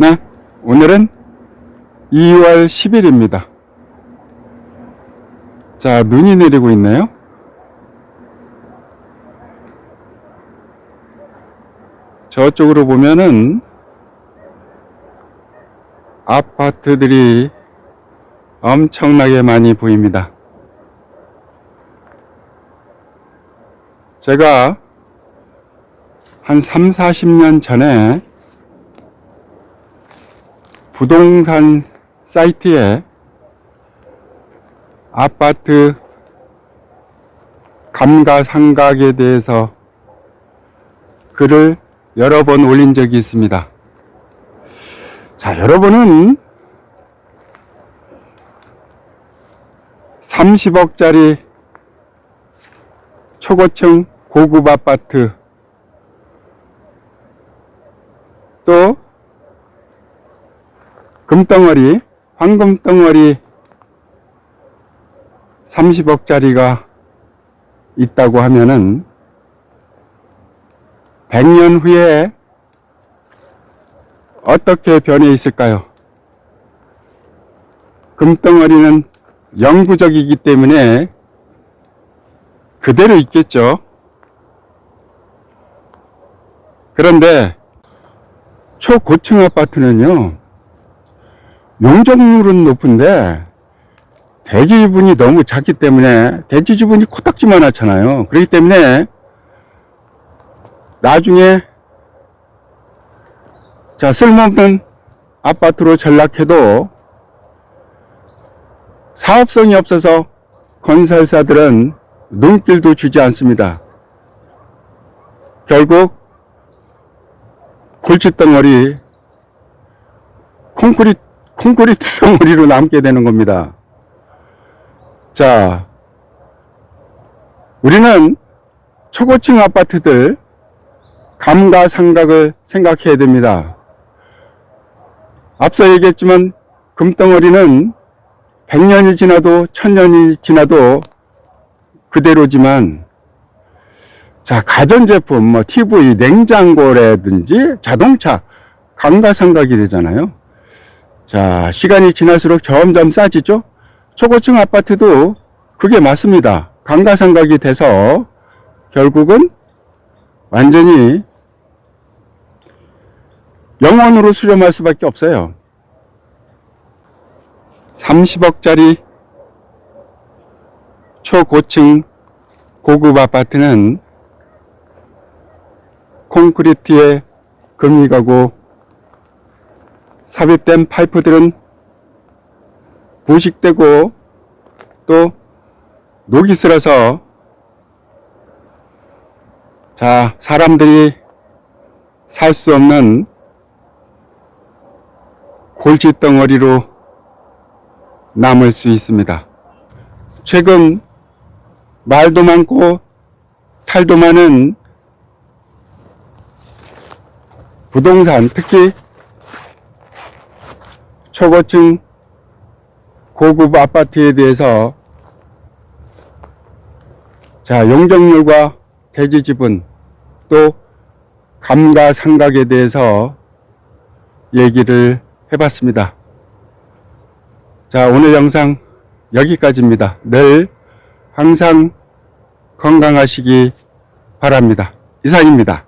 네, 오늘은 2월 10일입니다. 자, 눈이 내리고 있네요. 저쪽으로 보면은 아파트들이 엄청나게 많이 보입니다. 제가 한 3, 40년 전에 부동산 사이트에 아파트 감가상각에 대해서 글을 여러 번 올린 적이 있습니다. 자, 여러분은 30억짜리 초고층 고급 아파트 또 금덩어리, 황금덩어리 30억짜리가 있다고 하면은 100년 후에 어떻게 변해 있을까요? 금덩어리는 영구적이기 때문에 그대로 있겠죠. 그런데 초고층 아파트는요, 용적률은 높은데 대지 지분이 너무 작기 때문에 대지 지분이 코딱지만 하잖아요. 그렇기 때문에 나중에 자 쓸모없는 아파트로 전락해도 사업성이 없어서 건설사들은 눈길도 주지 않습니다. 결국 골칫덩어리 콘크리트 콘크리트 덩어리로 남게 되는 겁니다. 자, 우리는 초고층 아파트들 감가상각을 생각해야 됩니다. 앞서 얘기했지만 금덩어리는 100년이 지나도 1000년이 지나도 그대로지만 자, 가전제품, 뭐, TV, 냉장고라든지 자동차, 감가상각이 되잖아요. 자, 시간이 지날수록 점점 싸지죠? 초고층 아파트도 그게 맞습니다. 감가상각이 돼서 결국은 완전히 영원으로 수렴할 수밖에 없어요. 30억짜리 초고층 고급 아파트는 콘크리트에 금이 가고 삽입된 파이프들은 부식되고 또 녹이 슬어서 자 사람들이 살 수 없는 골칫덩어리로 남을 수 있습니다. 최근 말도 많고 탈도 많은 부동산 특히 초고층 고급 아파트에 대해서 자 용적률과 대지 지분 또 감가 상각에 대해서 얘기를 해봤습니다. 자 오늘 영상 여기까지입니다. 늘 항상 건강하시기 바랍니다. 이상입니다.